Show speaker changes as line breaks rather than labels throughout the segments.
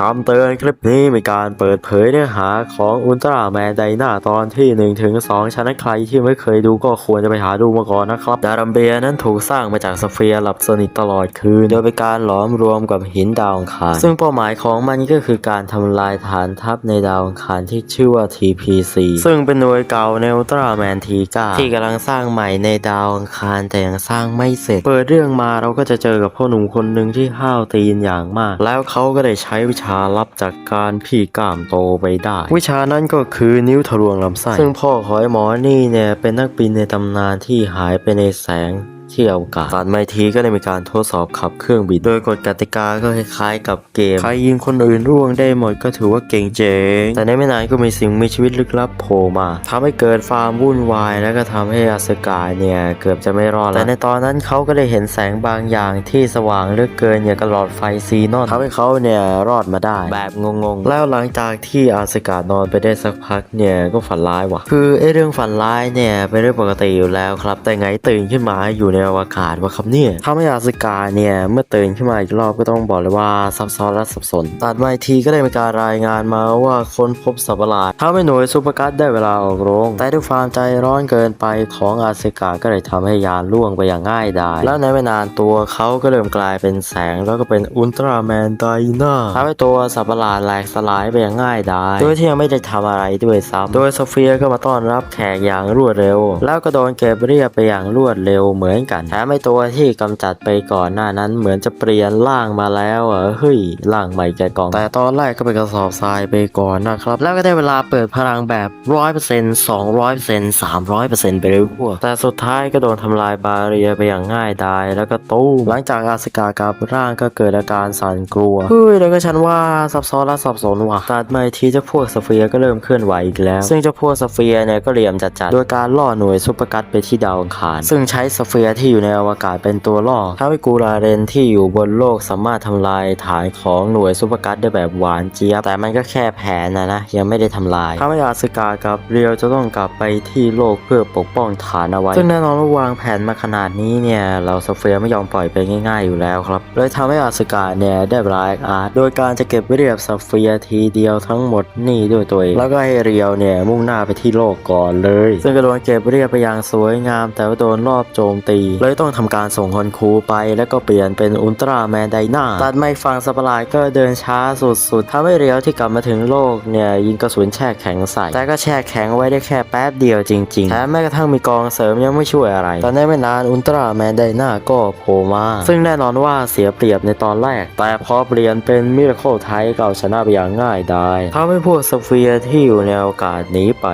คำเตือนคลิปนี้มีการเปิดเผยเนื้อหาของอุลตร้าแมนไดนาตอนที่ 1 ถึง2ฉะนั้นใครที่ไม่เคยดูก็ควรจะไปหาดูมาก่อนนะครับ ดารัมเบียนั้นถูกสร้างมาจากสเฟียร์หลับสนิทตลอดคืน โดยเป็นการหลอมรวมกับหินดาวอังคาร ซึ่งเป้าหมายของมันก็คือการทำลายฐานทัพในดาวอังคารที่ชื่อว่า TPC ซึ่งเป็นหน่วยเก่าในอุลตร้าแมนทีกาที่กำลังสร้างใหม่ในดาวอังคารแต่ยังสร้างไม่เสร็จ เปิดเรื่องมาเราก็จะเจอกับพ่อหนุ่มคนหนึ่งที่ห้าวตีนอย่างมาก แล้วเขาก็ได้ใช้วิชาลับจากการพี่กล้ามโตไปได้ วิชานั้นก็คือนิ้วทะลวงลำไส้ ซึ่งพ่อของไอ้หมอนี่เนี่ยเป็นนักบินในตำนานที่หายไปในแสง ที่อวกาศตอนไม่ทีก็ได้มีการทดสอบขับเครื่องบิน โดยกฎกติกาก็คล้ายๆ กับเกม ใครยิงคนอื่นร่วงได้หมดก็ถือว่าเก่งเจ๋ง แต่ในไม่นานก็มีสิ่งมีชีวิตลึกลับโผล่มาทำให้เกิดฟาร์มวุ่นวาย แล้วก็ทำให้อาสกายเนี่ยเกือบจะไม่รอดแล้ว แต่ในตอนนั้นเขาก็ได้เห็นแสงบางอย่างที่สว่างเหลือเกินอย่างกับหลอดไฟซีนอนทำให้เขาเนี่ยรอดมาได้ แบบงงๆ แล้วหลังจากที่อาสกานอนไปได้สักพักเนี่ยก็ฝันร้ายว่ะ คือไอ้เรื่องฝันร้ายเนี่ยเป็นเรื่องปกติอยู่แล้วครับ แต่ไงตื่นขึ้นมาอยู่ในอวกาศวะครับเนี่ยทำให้อาสกาเนี่ยเมื่อตื่นขึ้นมาอีกรอบก็ต้องบอกเลยว่าซับซ้อนและสับสนตัดมาทีก็ได้มีการรายงานมาว่าคนพบสัตว์ประหลาดทำให้หน่วยซูเปอร์กัสได้เวลาออกโรง แต่ด้วยความใจร้อนเกินไปของอาสกาก็เลยทำให้ยานล่วงไปอย่างง่ายดายแล้วในไม่นานตัวเขาก็เริ่มกลายเป็นแสงแล้วก็เป็นอุลตร้าแมนไดนาทำให้ตัวสัตว์ประหลาดแหลกสลายไปอย่างง่ายดายโดยที่ยังไม่ได้ทำอะไรด้วยซ้ำโดยโซเฟียก็มาต้อนรับแขกอย่างรวดเร็ว แล้วก็โดนเก็บเรียบไปอย่างรวดเร็วเหมือนกันแถมไอตัวที่กำจัดไปก่อนหน้านั้นเหมือนจะเปลี่ยนร่างมาแล้วอะเฮ้ยร่างใหม่แกกล่อง แต่ตอนแรกก็เป็นกระสอบทรายไปก่อนนะครับ แล้วก็ได้เวลาเปิดพลังแบบร้อยเปอร์เซ็นต์สองร้อยเปอร์เซ็นต์สามร้อยเปอร์เซ็นต์ไปเลยพวกแต่สุดท้ายก็โดนทำลายบาเรียไปอย่างง่ายดายแล้วก็ตู้มหลังจากอาสกากลับร่างก็เกิดอาการสั่นกลัวเฮ้ยแล้วก็ฉันว่าซับซ้อนและสับสนว่ะตัดมาอีกทีเจ้าพวกสเฟียร์ก็เริ่มเคลื่อนไหวอีกแล้ว ซึ่งเจ้าพวกสเฟียร์เนี่ยก็เหลี่ยมจัดๆโดยการล่อหน่วยซุปเปอร์กัสไปที่ดาวอังคาร ซึ่งใช้สเฟียร์ที่อยู่ในอวกาศเป็นตัวล่อทำให้กูราเรนที่อยู่บนโลกสามารถทำลายฐานของหน่วยซุปเปอร์กัสได้แบบหวานเจี๊ยบ แต่มันก็แค่แผนนะนะ ยังไม่ได้ทำลายทำให้อาสกากับเรียวจะต้องกลับไปที่โลกเพื่อปกป้องฐานเอาไว้ซึ่งแน่นอนว่าวางแผนมาขนาดนี้เนี่ยเราสเฟียไม่ยอมปล่อยไปง่าย ๆอยู่แล้วครับเลยทำให้อาสกาเนี่ยได้บลายอาร์ตโดยการจะเก็บเรียบสเฟียทีเดียวทั้งหมดนี่ด้วยตัวเองแล้วก็ให้เรียวเนี่ยมุ่งหน้าไปที่โลกก่อนเลย ซึ่งก็โดนเก็บเรียบไปอย่างสวยงาม แต่ว่าโดนรอบโจมตีเลยต้องทำการส่งฮอนคูไป แล้วก็เปลี่ยนเป็นอุลตร้าแมนไดนาตัดไม่ฟังสัประหลาดก็เดินช้าสุดๆทำให้เรียวที่กลับมาถึงโลกเนี่ยยิงกระสุนแช่แข็งใส่ แต่ก็แช่แข็งไว้ได้แค่แป๊บเดียวจริงๆแถมแม้กระทั่งมีกองเสริมยังไม่ช่วยอะไร ตอนนี้ไม่นานอุลตร้าแมนไดนาก็โผล่มา ซึ่งแน่นอนว่าเสียเปรียบในตอนแรก แต่พอเปลี่ยนเป็นมิราเคิลไทยก็เอาชนะไปอย่างง่ายดายทำให้พวกสเฟียร์ที่อยู่ในอากาศหนีไป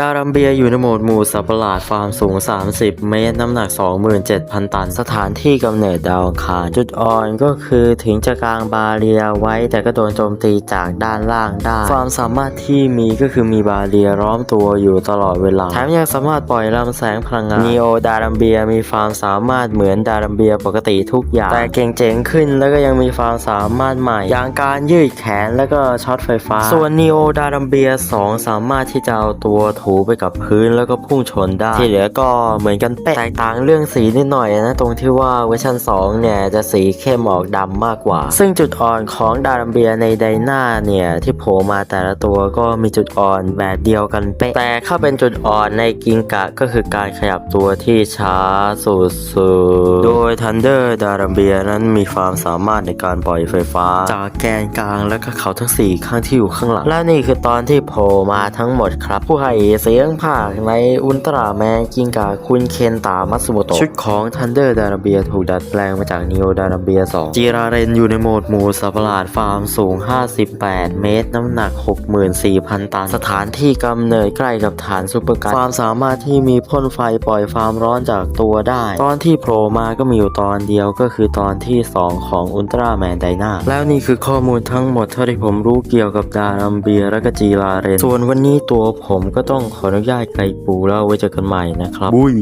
ดารัมเบียอยู่ในโหมดหมู่สัตว์ประหลาดฟาร์มสูง 30 เมตร น้ำหนัก 27,000 ตัน สถานที่กำเนิดดาวอังคาร จุดอ่อนก็คือถึงจะกลางบาเรียไว้ แต่ก็โดนโจมตีจากด้านล่างได้ความสามารถที่มีก็คือมีบาเรียล้อมตัวอยู่ตลอดเวลา แถมยังสามารถปล่อยลำแสงพลังงานนีโอดารัมเบียมีความสามารถเหมือนดารัมเบียปกติทุกอย่าง แต่เก่งเจ๋งขึ้นแล้วก็ยังมีความสามารถใหม่ อย่างการยืดแขนแล้วก็ช็อตไฟฟ้า ส่วนนีโอดารัมเบีย 2 สามารถที่จะเอาตัวถูไปกับพื้นแล้วก็พุ่งชนได้ ที่เหลือก็เหมือนกันเป๊ะแตกต่างเรื่องสีนิดหน่อยนะ ตรงที่ว่าเวอร์ชัน2 เนี่ย จะสีเข้มออกดำมากกว่า ซึ่งจุดอ่อนของดารัมเบียในไดนาเนี่ย ที่โผล่มาแต่ละตัวก็มีจุดอ่อนแบบเดียวกันเป๊ะ แต่เข้าเป็นจุดอ่อนในกิงกะก็คือการขยับตัวที่ช้าสุดๆโด ยทันเดอร์ดารัมเบียนั้นมีความสามารถในการปล่อยไฟฟ้า จากแกนกลางและก็เขาทั้ง 4 ข้างที่อยู่ข้างหลัง และนี่คือตอนที่โผล่มาทั้งหมดครับ ผู้ให้เสียงภาคในอุลตร้าแมนกิงกาคุณเคนตามัตสึโมโตะชุดของทันเดอร์ดารัมเบียถูกดัดแปลงมาจากนิโอดารัมเบีย2จีราเรนอยู่ในโหมดหมูสัตว์ประหลาดฟาร์มสูง 58 เมตร น้ำหนัก 64,000 ตัน สถานที่กำเนิดใกล้กับฐานซูเปอร์กัสความสามารถที่มีพ่นไฟปล่อยความร้อนจากตัวได้ ตอนที่โผล่มาก็มีอยู่ตอนเดียวก็คือตอนที่ 2 ของอุลตร้าแมนไดนาแล้วนี่คือข้อมูลทั้งหมดเท่าที่ผมรู้เกี่ยวกับดารัมเบียและก็จีลาเรน ส่วนวันนี้ตัวผมก็ต้องขออนุญาตไกลปูแล้วไว้เจอกันใหม่นะครับบุย